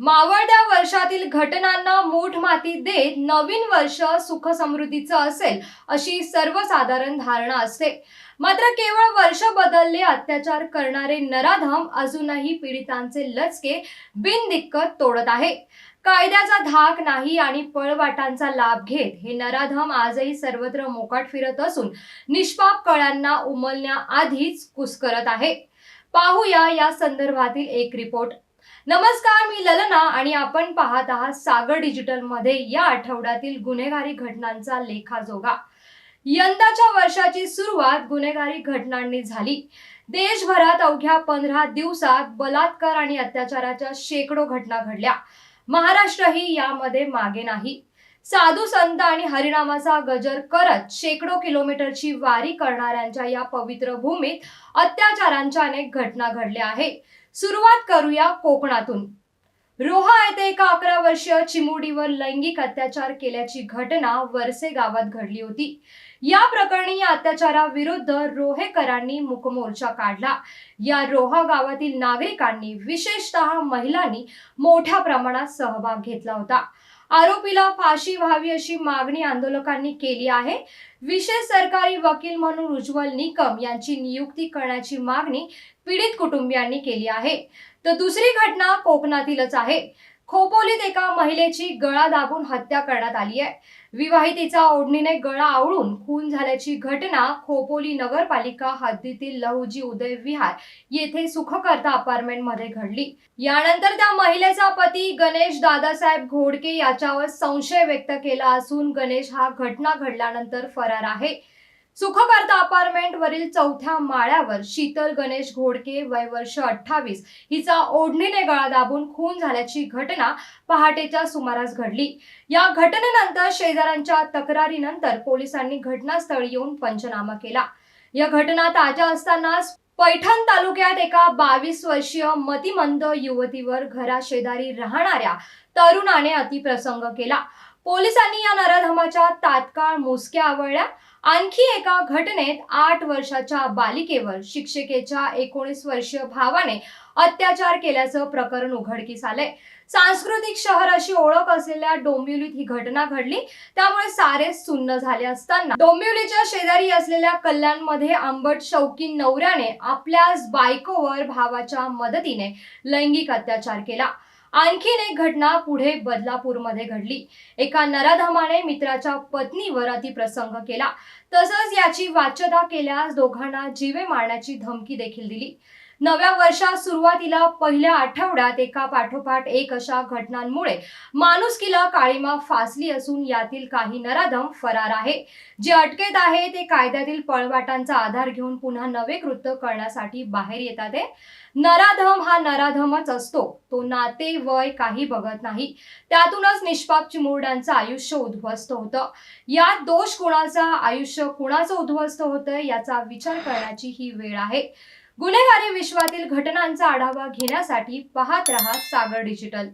मावळत्या वर्षातील घटनांना मूठ माती देत नवीन वर्ष सुख समृद्धीचं असेल अशी सर्वसाधारण धारणा असते. मात्र केवळ वर्ष बदलले अत्याचार करणारे नराधम अजूनही पीडितांचे लचके बिनदिक्कत तोडत आहे. कायद्याचा धाक नाही आणि पळवाटांचा लाभ घेत हे नराधम आजही सर्वत्र मोकाट फिरत असून निष्पाप कळ्यांना उमलण्याआधीच कुस्करत आहे. पाहूया या संदर्भातील एक रिपोर्ट. नमस्कार मी ललना आणि आपण पाहत आहात सागर डिजिटलमध्ये या आठवड्यातील गुन्हेगारी घटनांचा लेखाजोगा. यंदाच्या वर्षाची सुरुवात गुन्हेगारी घटनांनी झाली. देशभरात अवघ्या पंधरा दिवसात बलात्कार आणि अत्याचाराच्या शेकडो घटना घडल्या. महाराष्ट्रही यामध्ये मागे नाही. साधू संत आणि हरिनामाचा गजर करत शेकडो किलोमीटरची वारी करणाऱ्यांच्या या पवित्र भूमीत अत्याचारांच्या अनेक घटना घडल्या आहेत. सुरुवात करूया कोकणातून. रोहा येथे एका अकरा वर्षीय चिमुडीवर लैंगिक अत्याचार केल्याची घटना वरसे गावात घडली होती. या प्रकरणी या अत्याचाराविरुद्ध रोहेकरांनी मुकमोर्चा काढला. या रोहा गावातील नागरिकांनी विशेषतः महिलांनी मोठ्या प्रमाणात सहभाग घेतला होता. आरोपीला फाशी व्हावी अशी मागणी आंदोलकांनी केली आहे. विशेष सरकारी वकील म्हणून उज्ज्वल निकम यांची नियुक्ती करण्याची मागणी पीडित कुटुंबियांनी केली आहे. तर दुसरी घटना कोकणातीलच आहे. खोपोलीत एका महिलेची गळा दाबून हत्या करण्यात आली आहे. विवाहितेचा ओढणीने गळा आवळून खून झाल्याची घटना खोपोली नगरपालिका हद्दीतील लहुजी उदय विहार येथे सुखकर्ता अपार्टमेंटमध्ये घडली. यानंतर त्या महिलेचा पती गणेश दादासाहेब घोडके याच्यावर संशय व्यक्त केला असून गणेश हा घटना घडल्यानंतर फरार आहे. सुखकर्ता अपार्टमेंट वरील चौथ्या माळ्यावर शीतल गणेश घोडके वय वर्ष अठ्ठावीस हिचा ओढणीने गळा दाबून खून झाल्याची घटना पहाटेच्या सुमारास घडली. या घटनेनंतर शेजाऱ्यांच्या तक्रारीनंतर पोलिसांनी घटनास्थळी येऊन पंचनामा केला. या घटना ताज्या असतानाच पैठण तालुक्यात एका बावीस वर्षीय मतिमंद युवतीवर घराशेजारी राहणाऱ्या तरुणाने अतिप्रसंग केला. पोलिसांनी या नराधमाच्या तात्काळ मुसक्या आवळल्या. आणखी एका घटनेत आठ वर्षाच्या बालिकेवर शिक्षिकेच्या एकोणीस वर्षीय भावाने अत्याचार केल्याचं प्रकरण उघडकीस आलंय. सांस्कृतिक शहर अशी ओळख असलेल्या डोंबिवलीत ही घटना घडली. त्यामुळे सारे सुन्न झाले असताना डोंबिवलीच्या शेजारी असलेल्या कल्याणमध्ये आंबट शौकीन नवऱ्याने आपल्याच बायकोवर भावाच्या मदतीने लैंगिक अत्याचार केला. आणखीन एक घटना पुढे बदलापूरमध्ये घडली. एका नराधमाने मित्राच्या पत्नीवर अतिप्रसंग केला. तसंच याची वाच्यता केल्यास दोघांना जीवे मारण्याची धमकी देखील दिली. नव्या वर्षात सुरुवातीला पहिल्या आठवड्यात एका पाठोपाठ एक अशा घटनांमुळे माणुसकीला काळीमा फासली असून यातील काही नराधम फरार आहे जे अटकेत आहे ते कायद्यातील पळवाटांचा आधार घेऊन पुन्हा नवे कृत्य करण्यासाठी बाहेर येतात आहे. नराधम हा नराधमच असतो. तो नाते वय काही बघत नाही. त्यातूनच निष्पाप चिमुरड्यांचं आयुष्य उद्ध्वस्त होतं. यात दोष कोणाचा? आयुष्य कुणाचं उद्ध्वस्त होतं याचा विचार करण्याची ही वेळ आहे. गुन्हेगारी विश्वातील घटनांचा आढावा घेण्यासाठी पाहत रहा सागर डिजिटल.